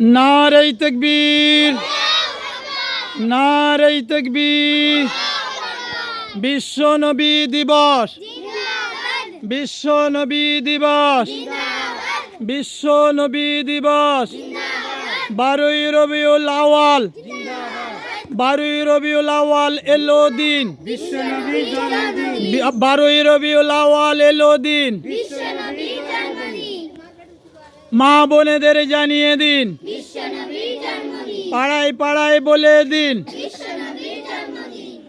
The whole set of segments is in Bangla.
নারী তকবীর। নারী তকবীর। বিশ্ব নবী দিবস। বিশ্ব নবী দিবস। বিশ্ব নবী দিবস। বারোই রবিউল আওয়াল বারোই রবিউল আওয়াল এলো দিন। বারোই রবিউল আওয়াল এলো দিন। মা বোনেদের জানিয়ে দিন। পাড়ায় পাড়ায় বলে দিন।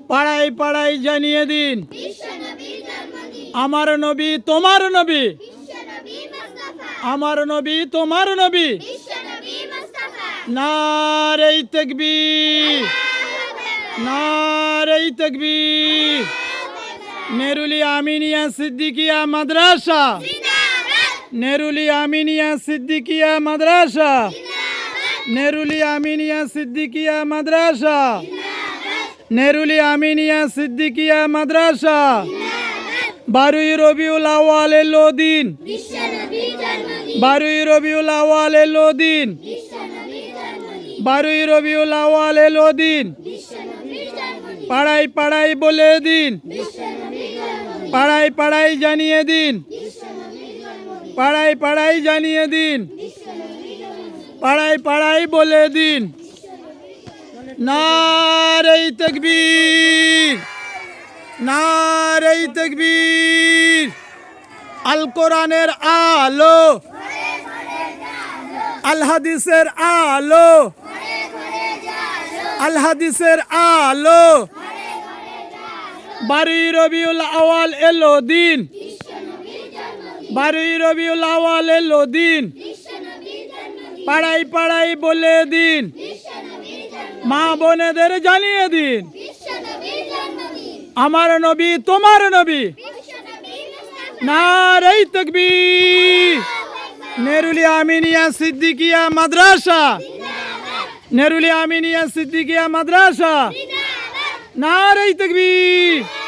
পাড়ায় পাড়ায় জানিয়ে দিন। আমার নবী তোমার নবী। আমার নবী তোমার নবী। নারী তকবীর। নারী তকবীর। নেরুলি আমিনিয়া সিদ্দিকিয়া মাদ্রাসা। নেরুলি আমিনিয়া সিদ্দিকিয়া মাদ্রাসা। নেরুলি আমিনিয়া সিদ্দিকিয়া মাদ্রাসা। নেরুলি আমিনিয়া সিদ্দিকিয়া মাদ্রাসা। বারুই রবিউল আওয়াল এলোদিন বারুই রবিউল আওয়াল এলোদিন বারুই রবিউল আওয়াল এলো দিন পাড়ায় পাড়ায় বলে দিন। পাড়ায় পাড়ায় জানিয়ে দিন। পাড়ায় পাড়ায় জানিয়ে দিন। পাড়ায় পাড়ায় বলে দিন। নারী তকবীর। নারী তকবীর। আল কোরআনের আলো। আল হাদিসের আলো। আল হাদিসের আলো। বাড়ি রবিউল আওয়াল এলো দিন। বারুই রবিউল আওয়াল এলো দিন। পাড়াই পাড়াই বলে দিন। মা বোনেদের জানিয়ে দিন। আমার নবী, তোমার নবী। নারী তকবীর। নেরুলি আমিনিয়া সিদ্দিকিয়া মাদ্রাসা। নেরুলি আমিনিয়া সিদ্দিকিয়া মাদ্রাসা। নারী তকবীর।